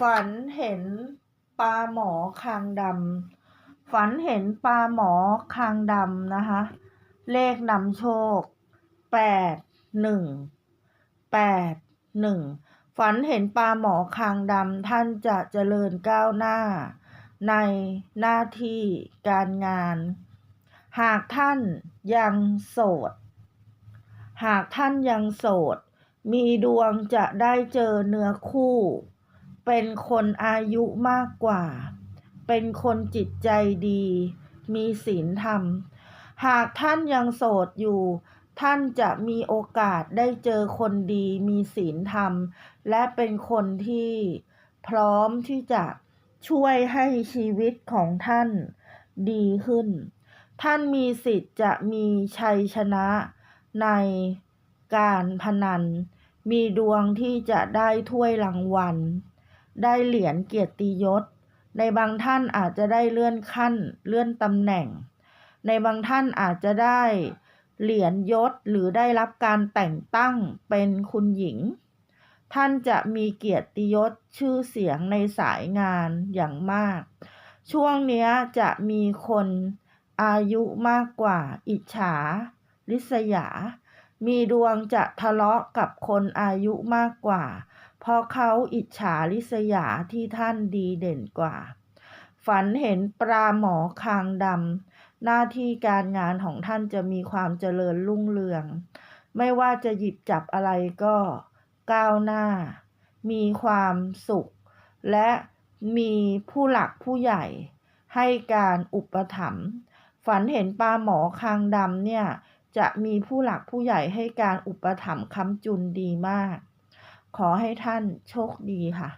ฝันเห็นปลาหมอคางดำฝันเห็นปลาหมอคางดำนะคะ เลขนำโชคแปดหนึ่งแปดหนึ่งฝันเห็นปลาหมอคางดำท่านจะเจริญก้าวหน้า ในหน้าที่การงาน หากท่านยังโสด หากท่านยังโสด มีดวงจะได้เจอเนื้อคู่ เป็นคนอายุมากกว่า เป็นคนจิตใจดี มีศีลธรรม หากท่านยังโสดอยู่ ท่านจะมีโอกาสได้เจอคนดี มีศีลธรรม และเป็นคนที่พร้อมที่จะช่วยให้ชีวิตของท่านดีขึ้น ท่านมีสิทธิ์จะมีชัยชนะในการพนัน มีดวงที่จะได้ถ้วยรางวัล ได้เหรียญเกียรติยศ ในบางท่านอาจจะได้เลื่อนขั้น เลื่อนตำแหน่ง ในบางท่านอาจจะได้เหรียญยศหรือได้รับการแต่งตั้งเป็นคุณหญิง ท่านจะมีเกียรติยศชื่อเสียงในสายงานอย่างมาก ช่วงนี้จะมีคนอายุมากกว่า อิจฉาริษยา มีดวงจะทะเลาะกับคนอายุมากกว่า เพราะเขาอิจฉาริษยาที่ท่านดีเด่นกว่า ฝันเห็นปลาหมอคางดำหน้าที่การงานของท่านจะมีความเจริญรุ่งเรือง ไม่ว่าจะหยิบจับอะไรก็ก้าวหน้า มีความสุข และมีผู้หลักผู้ใหญ่ ให้การอุปถัมภ์ฝันเห็นปลาหมอคางดำเนี่ย จะมีผู้หลักผู้ใหญ่ให้การอุปถัมภ์ค้ำจุนดีมาก ขอให้ท่านโชคดีค่ะ